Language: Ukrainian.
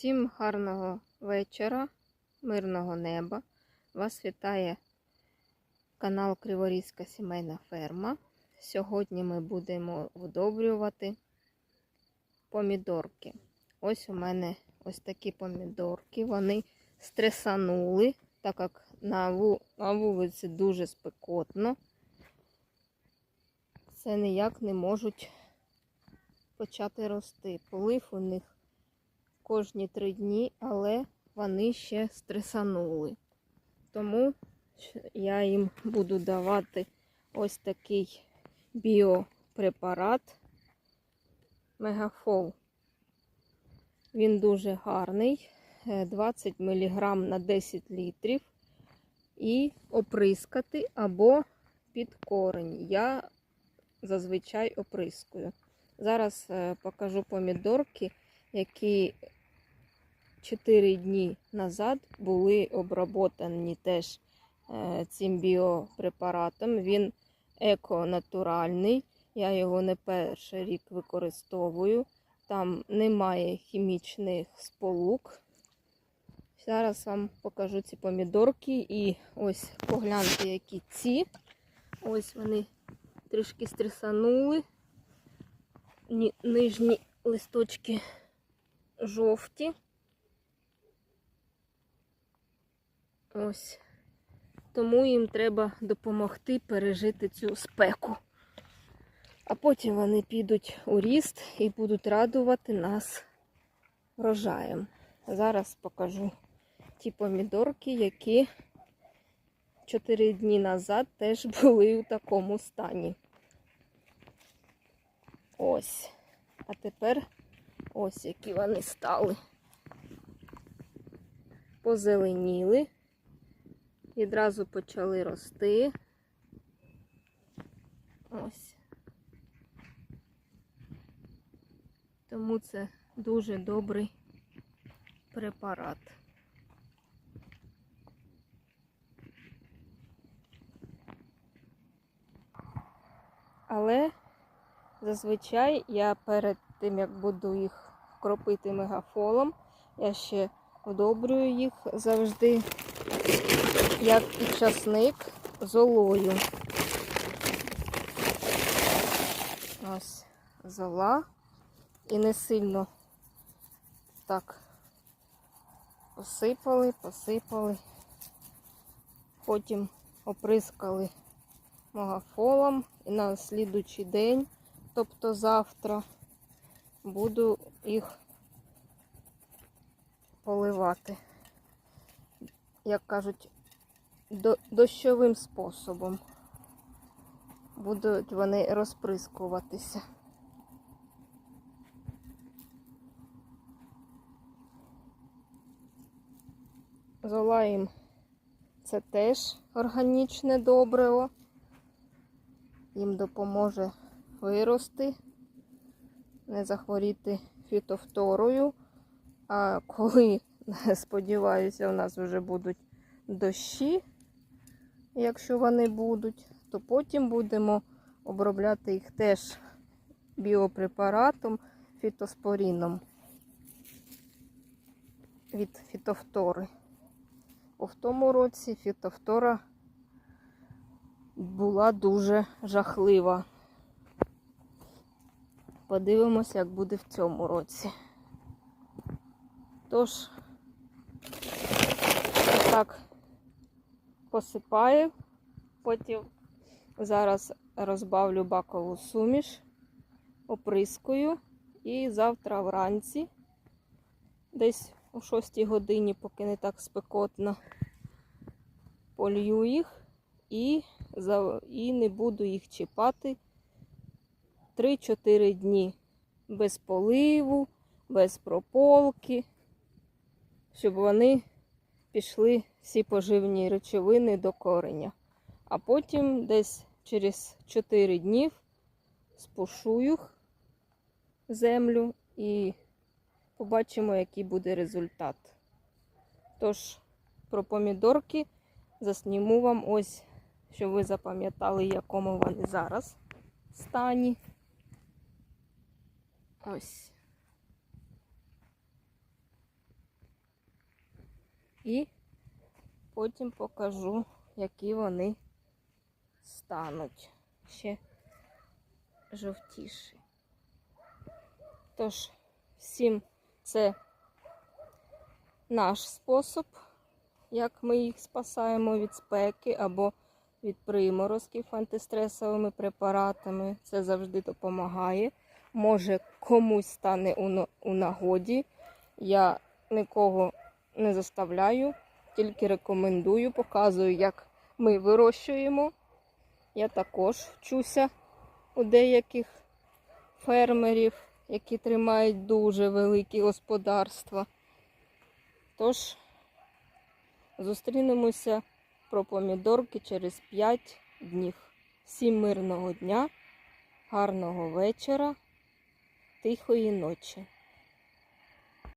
Всім гарного вечора, мирного неба. Вас вітає канал Криворізька сімейна ферма. Сьогодні ми будемо вдобрювати помідорки. Ось у мене ось такі помідорки. Вони стресанули, так як на, вулиці дуже спекотно. Це ніяк не можуть почати рости. Полив у них кожні три дні, але вони ще стресанули. Тому я їм буду давати ось такий біопрепарат Мегафол. Він дуже гарний, е, 20 мг на 10 літрів. І оприскати або під корень. Я зазвичай оприскую. Зараз е, покажу помідорки, які 4 дні назад були обработані теж е, цим біопрепаратом. Він еко-натуральний. Я його не перший рік використовую. Там немає хімічних сполук. Зараз вам покажу ці помідорки. І ось погляньте, які ці. Ось вони трішки стресанули. Ні- Нижні листочки жовті. Ось. Тому їм треба допомогти пережити цю спеку. А потім вони підуть у ріст і будуть радувати нас врожаєм. Зараз покажу ті помідорки, які 4 дні назад теж були у такому стані. Ось. А тепер ось які вони стали. Позеленіли. Відразу почали рости. Ось. Тому це дуже добрий препарат. Але зазвичай я перед тим, як буду їх кропити мегафолом, я ще удобрюю їх завжди, як і часник золою. Ось зола. І не сильно так посипали, посипали. Потім оприскали магафолом і на слідучий день, тобто завтра, буду їх поливати, як кажуть, дощовим способом. Будуть вони розприскуватися. Зола їм це теж органічне добриво. Їм допоможе вирости, не захворіти фітофторою. А коли, сподіваюся, у нас вже будуть дощі, якщо вони будуть, то потім будемо обробляти їх теж біопрепаратом фітоспоріном від фітофтори. Бо в тому році фітофтора була дуже жахлива. Подивимося, як буде в цьому році. Тож, так посипаю, потім зараз розбавлю бакову суміш, оприскую. І завтра вранці, десь о 6 годині, поки не так спекотно, полью їх і, і не буду їх чіпати 3-4 дні без поливу, без прополки, щоб вони пішли всі поживні речовини до кореня. А потім десь через 4 днів спушу їх землю і побачимо, який буде результат. Тож, про помідорки засніму вам ось, щоб ви запам'ятали, якому вони зараз стані. Ось. І потім покажу, які вони стануть ще жовтіші. Тож, всім це наш спосіб, як ми їх спасаємо від спеки або від приморозків антистресовими препаратами. Це завжди допомагає. Може, комусь стане у нагоді. Я нікого не заставляю, тільки рекомендую, показую, як ми вирощуємо. Я також вчуся у деяких фермерів, які тримають дуже великі господарства. Тож, зустрінемося про помідорки через 5 днів. Всім мирного дня, гарного вечора, тихої ночі.